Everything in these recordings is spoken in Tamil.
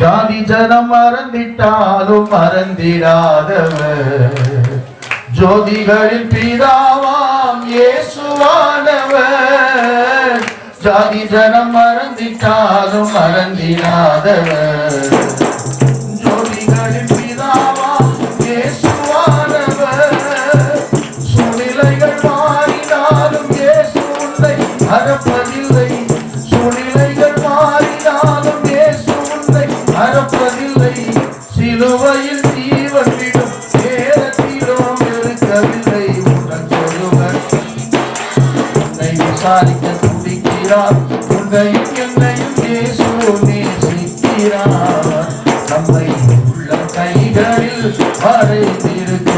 ஜாதி ஜனம் மறந்திட்டாலும் மறந்திடாதவர். ஜோதிகளின் பிதாவாம் இயேசுவானவர். ஜாதி ஜனம் மறந்திட்டாலும் மறந்திடாதவர். ஜோதிகளின் பிதாவாம் இயேசுவானவர். சூழ்நிலைகள் மாறினாலும் இயேசு உன்னை மறப்பதில்லை சிலுவையில் ஜீவன் விடும் நேரத்திலும் இருக்கவில்லை உடன் சொல்லுவர் உன்னை விசாரிக்க துடிக்கிறார் உன்னையும் என்னையும் இயேசு நேசிக்கிறார். நம்மை உள்ள கைகளில் வரைந்திருக்கிறார்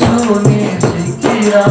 শুনে শিখিয়া